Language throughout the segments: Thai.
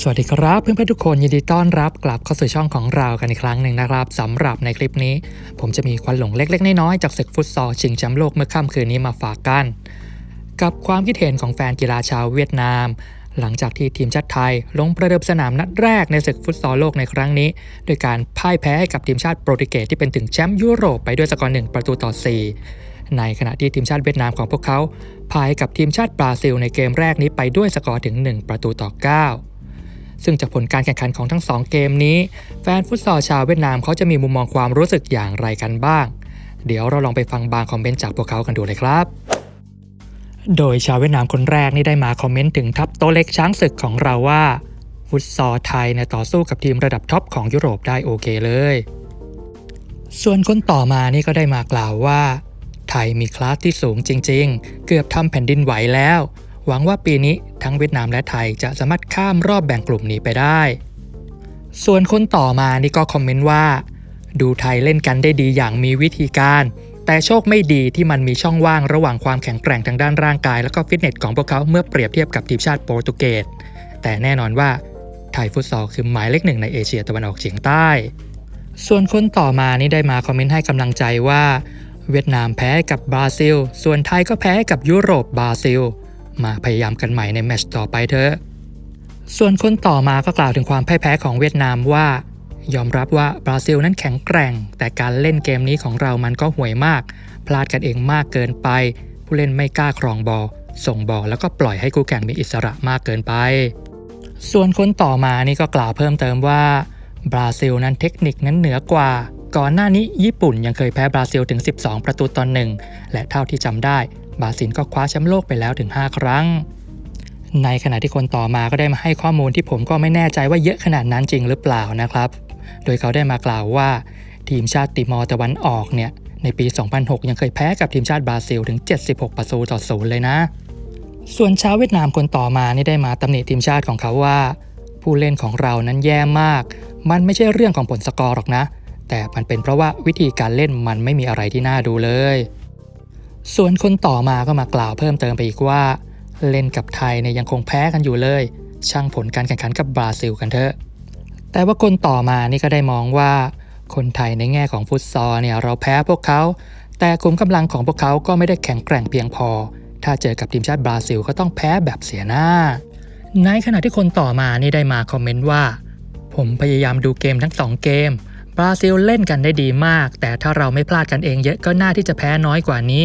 สวัสดีครับเพื่อนๆทุกคนยินดีต้อนรับกลับเข้าสู่ช่องของเรากันอีกครั้งหนึ่งนะครับสำหรับในคลิปนี้ ผมจะมีควันหลงเล็ก ๆ น้อยๆจากศึกฟุตซอลชิงแชมป์โลกเมื่อค่ำคืนนี้มาฝากกัน กับความคิดเห็นของแฟนกีฬาชาวเวียดนาม หลังจากที่ทีมชาติไทย ลงประเดิมสนามนัดแรกในศึกฟุตซอลโลกในครั้งนี้ โดยการพ่ายแพ้ให้กับทีมชาติโปรตุเกสที่เป็นถึงแชมป์ยุโรปไปด้วยสกอร์หนึ่งประตูต่อ 4 ในขณะที่ทีมชาติเวียดนามของพวกเขาพ่ายกับทีมชาติบราซิลในเกมแรกนี้ไปด้วยสกอร์ถึง 1 ประตูต่อ 9 ซึ่งจากผลการแข่งขันของทั้ง 2 เกมนี้ แฟนฟุตซอลชาวเวียดนามเขาจะมีมุมมองความรู้สึกอย่างไรกันบ้าง เดี๋ยวเราลองไปฟังบางคอมเมนต์จากพวกเขากันดูเลยครับ โดยชาวเวียดนามคนแรกนี่ได้มาคอมเมนต์ถึงทัพโตเล็กช้างศึกของเราว่าฟุตซอลไทยเนี่ยต่อสู้กับทีมระดับท็อปของยุโรปได้โอเคเลย ส่วนคนต่อมานี่ก็ได้มากล่าวว่า ไทยมีคลาสที่สูงจริง ๆ เกือบทำแผ่นดินไหวแล้ว หวังว่าปีนี้ทั้งเวียดนามและไทยจะสามารถข้ามรอบแบ่งกลุ่มนี้ไปได้ ส่วนคนต่อมานี่ก็คอมเมนต์ว่า ดูไทยเล่นกันได้ดีอย่างมีวิธีการ แต่โชคไม่ดีที่มันมีช่องว่างระหว่างความแข็งแกร่งทางด้านร่างกาย และก็ฟิตเนสของพวกเขาเมื่อเปรียบเทียบกับทีมชาติโปรตุเกสแต่แน่นอนว่าไทยฟุตซอลคือหมายเลขหนึ่งในเอเชียตะวันออกเฉียงใต้ ส่วนคนต่อมานี่ได้มาคอมเมนต์ให้กำลังใจว่า เวียดนามแพ้กับบราซิล ส่วนไทยก็แพ้กับยุโรปบราซิล มาพยายามกันใหม่ในแมตช์ต่อไปเถอะ ส่วนคนต่อมาก็กล่าวถึงความพ่ายแพ้ของเวียดนามว่า ยอมรับว่าบราซิลนั้นแข็งแกร่ง แต่การเล่นเกมนี้ของเรามันก็ห่วยมาก พลาดกันเองมากเกินไป ผู้เล่นไม่กล้าครองบอลส่งบอลแล้วก็ปล่อยให้คู่แข่งมีอิสระมากเกินไป ส่วนคนต่อมานี่ก็กล่าวเพิ่มเติมว่าบราซิลนั้นเทคนิคนั้นเหนือกว่า ก่อนหน้านี้ญี่ปุ่นยังเคยแพ้บราซิลถึง 12 ประตูต่อหนึ่ง และเท่าที่จำได้ บราซิลก็คว้าแชมป์โลกไปแล้วถึง 5 ครั้ง ในขณะที่คนต่อมาก็ได้มาให้ข้อมูลที่ผมก็ไม่แน่ใจว่าเยอะขนาดนั้นจริงหรือเปล่านะครับ โดยเขาได้มากล่าวว่า ทีมชาติติมอร์ตะวันออกเนี่ยในปี 2006 ยังเคยแพ้กับทีมชาติบราซิลถึง 76 ประตูต่อศูนย์เลยนะ ส่วนชาวเวียดนามคนต่อมานี่ได้มาตำหนิทีมชาติของเขาว่า ผู้เล่นของเรานั้นแย่มาก มันไม่ใช่เรื่องของผลสกอร์หรอกนะ แต่มันเป็นเพราะว่าวิธีการเล่นมันไม่มีอะไรที่น่าดูเลย ส่วนคนต่อมาก็มากล่าวเพิ่มเติมไปอีกว่า เล่นกับไทยเนี่ยยังคงแพ้กันอยู่เลย ช่างผลการแข่งขันกับบราซิลกันเถอะ แต่ว่าคนต่อมานี่ก็ได้มองว่า คนไทยในแง่ของฟุตซอลเนี่ยเราแพ้พวกเขา แต่ขุมกำลังของพวกเขาก็ไม่ได้แข็งแกร่งเพียงพอ ถ้าเจอกับทีมชาติบราซิลก็ต้องแพ้แบบเสียหน้า ในขณะที่คนต่อมานี่ได้มาคอมเมนต์ว่า ผมพยายามดูเกมทั้ง2เกม บราซิลเล่นกันได้ดีมาก แต่ถ้าเราไม่พลาดกันเองเยอะก็น่าที่จะแพ้น้อยกว่านี้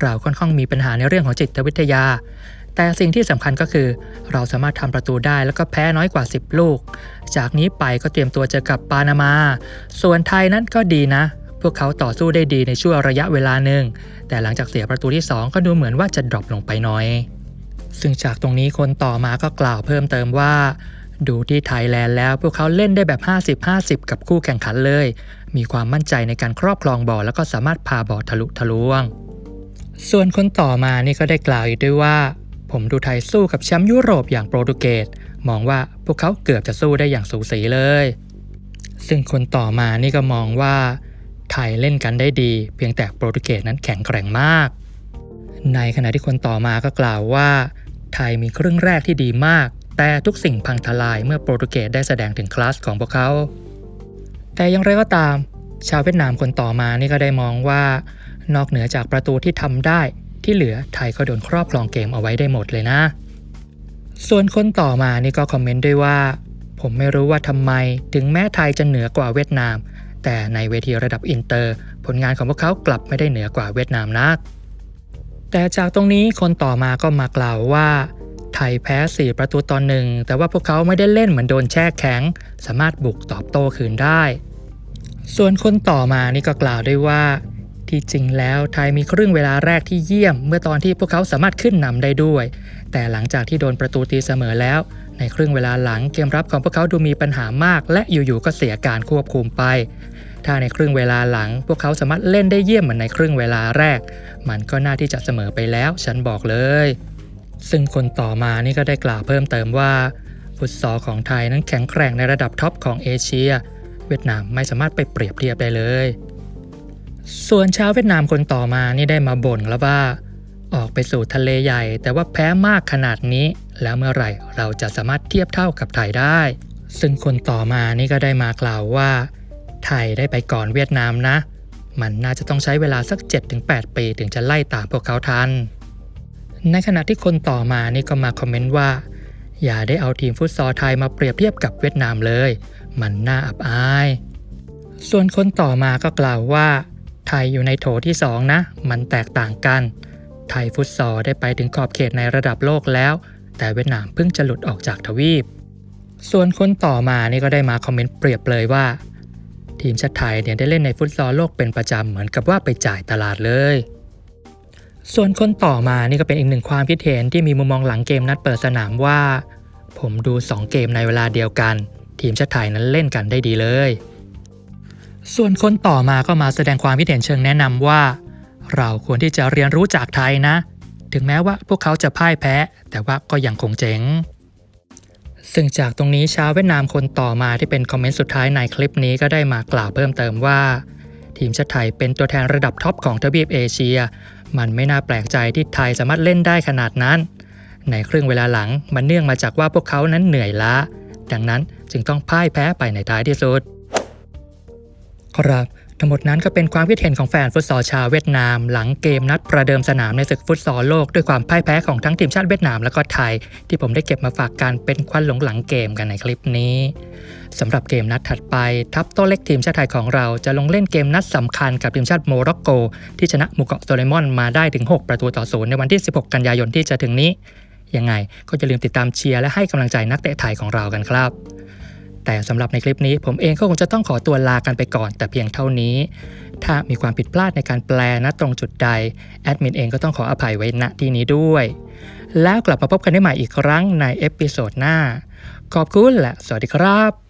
เราค่อนข้างมีปัญหาในเรื่องของจิตวิทยา แต่สิ่งที่สำคัญก็คือ เราสามารถทำประตูได้แล้วก็แพ้น้อยกว่า 10 ลูก จากนี้ไปก็เตรียมตัวเจอกับปานามา ส่วนไทยนั้นก็ดีนะ พวกเขาต่อสู้ได้ดีในช่วงระยะเวลาหนึ่ง แต่หลังจากเสียประตูที่ 2 ก็ดูเหมือนว่าจะดรอปลงไปน้อยซึ่งจากตรงนี้คนต่อมาก็กล่าวเพิ่มเติมว่า ดูที่ไทยแลนด์แล้วพวกเขาเล่นได้แบบ 50-50 กับคู่แข่งขันเลย มีความมั่นใจในการครอบครองบอลแล้วก็สามารถพาบอลทะลุทะลวง ส่วนคนต่อมานี่ก็ได้กล่าวอีกด้วยว่า ผมดูไทยสู้กับแชมป์ยุโรปอย่างโปรตุเกสมองว่าพวกเขาเกือบจะสู้ได้อย่างสูสีเลย ซึ่งคนต่อมานี่ก็มองว่า ไทยเล่นกันได้ดี เพียงแต่โปรตุเกสนั้นแข็งแกร่งมาก ในขณะที่คนต่อมาก็กล่าวว่า ไทยมีครึ่งแรกที่ดีมาก แต่ทุกสิ่งพังทลายเมื่อโปรตุเกสได้แสดงถึงคลาสของพวกเขา แต่อย่างไรก็ตาม ชาวเวียดนามคนต่อมานี่ก็ได้มองว่า นอกเหนือจากประตูที่ทำได้ที่เหลือไทยก็โดนครอบครองเกมเอาไว้ได้หมดเลยนะ ส่วนคนต่อมานี่ก็คอมเมนต์ด้วยว่า ผมไม่รู้ว่าทำไมถึงแม้ไทยจะเหนือกว่าเวียดนาม แต่ในเวทีระดับอินเตอร์ ผลงานของพวกเขากลับไม่ได้เหนือกว่าเวียดนามนัก แต่จากตรงนี้คนต่อมาก็มากล่าวว่า ไทยแพ้ 4 ประตูต่อหนึ่งแต่ว่าพวกเขาไม่ได้เล่นเหมือนโดนแช่แข็ง สามารถบุกตอบโต้คืนได้ ส่วนคนต่อมานี่ก็กล่าวด้วยว่า ที่จริงแล้วไทยมีครึ่งเวลาแรกที่เยี่ยม เมื่อตอนที่พวกเขาสามารถขึ้นนำได้ด้วย แต่หลังจากที่โดนประตูตีเสมอแล้ว ในครึ่งเวลาหลังเกมรับของพวกเขาดูมีปัญหามาก และอยู่ๆก็เสียการควบคุมไปถ้าในครึ่งเวลาหลัง พวกเขาสามารถเล่นได้เยี่ยมเหมือนในครึ่งเวลาแรก มันก็น่าที่จะเสมอไปแล้ว ฉันบอกเลย ซึ่งคนต่อมานี่ก็ได้กล่าวเพิ่มเติมว่าฟุตซอลของไทยนั้นแข็งแกร่งในระดับท็อปของเอเชีย เวียดนามไม่สามารถไปเปรียบเทียบได้เลย ส่วนชาวเวียดนามคนต่อมานี่ได้มาบ่นแล้วว่า ออกไปสู่ทะเลใหญ่ แต่ว่าแพ้มากขนาดนี้ แล้วเมื่อไหร่เราจะสามารถเทียบเท่ากับไทยได้ ซึ่งคนต่อมานี่ก็ได้มากล่าวว่า ไทยได้ไปก่อนเวียดนามนะ มันน่าจะต้องใช้เวลาสัก 7-8 ปีถึงจะไล่ตามพวกเขาทัน ในขณะที่คนต่อมานี่ก็มาคอมเมนต์ว่า อย่าได้เอาทีมฟุตซอลไทยมาเปรียบเทียบกับเวียดนามเลย มันน่าอับอาย ส่วนคนต่อมาก็กล่าวว่า ไทยอยู่ในโถที่ 2 นะ มันแตกต่างกัน ไทยฟุตซอลได้ไปถึงขอบเขตในระดับโลกแล้ว แต่เวียดนามเพิ่งจะหลุดออกจากทวีป ส่วนคนต่อมานี่ก็ได้มาคอมเมนต์เปรียบเลยว่า ทีมชาติไทยเนี่ยได้เล่นในฟุตซอลโลกเป็นประจำเหมือนกับว่าไปจ่ายตลาดเลย ส่วนคนต่อมานี่ก็เป็นอีกหนึ่งความคิดเห็นที่มีมุมมองหลังเกมนัดเปิดสนามว่า ผมดู 2 เกมในเวลาเดียวกัน ทีมชาติไทยนั้นเล่นกันได้ดีเลย ส่วนคนต่อมาก็มาแสดงความคิดเห็นเชิงแนะนำว่า เราควรที่จะเรียนรู้จากไทยนะ ถึงแม้ว่าพวกเขาจะพ่ายแพ้ แต่ว่าก็ยังคงเจ๋งซึ่งจากตรงนี้ชาวเวียดนามคนต่อมาที่เป็นคอมเมนต์สุดท้ายในคลิปนี้ก็ได้มากล่าวเพิ่มเติมว่า ทีมชาติไทยเป็นตัวแทนระดับท็อปของทวีปเอเชีย มันไม่น่าแปลกใจที่ไทยสามารถเล่นได้ขนาดนั้น ในครึ่งเวลาหลังมันเนื่องมาจากว่าพวกเขานั้นเหนื่อยล้า ดังนั้นจึงต้องพ่ายแพ้ไปในท้ายที่สุด ครับ ทั้งหมดนั้นก็เป็นความคิดเห็นของแฟนฟุตซอลชาวเวียดนาม หลังเกมนัดประเดิมสนามในศึกฟุตซอลโลกด้วยความพ่ายแพ้ของทั้งทีมชาติเวียดนามและก็ไทย ที่ผมได้เก็บมาฝากกันเป็นควันหลงหลังเกมกันในคลิปนี้สำหรับเกมนัดถัดไป ทัพโตเล็กทีมชาติไทยของเราจะลงเล่นเกมนัดสำคัญกับทีมชาติโมร็อกโก ที่ชนะหมู่เกาะโซเลมอนมาได้ถึง 6 ประตูต่อศูนย์ในวันที่ 16 กันยายนที่จะถึงนี้ยังไงก็อย่าลืมติดตามเชียร์และให้กำลังใจนักเตะไทยของเรากันครับ แต่สำหรับในคลิปนี้ผมเองก็คงจะต้องขอตัวลากันไปก่อนแต่เพียงเท่านี้ ถ้ามีความผิดพลาดในการแปลนะตรงจุดใด แอดมินเองก็ต้องขออภัยไว้ณที่นี้ด้วย แล้วกลับมาพบกันได้ใหม่อีกครั้งในเอพิโซดหน้า ขอบคุณและสวัสดีครับ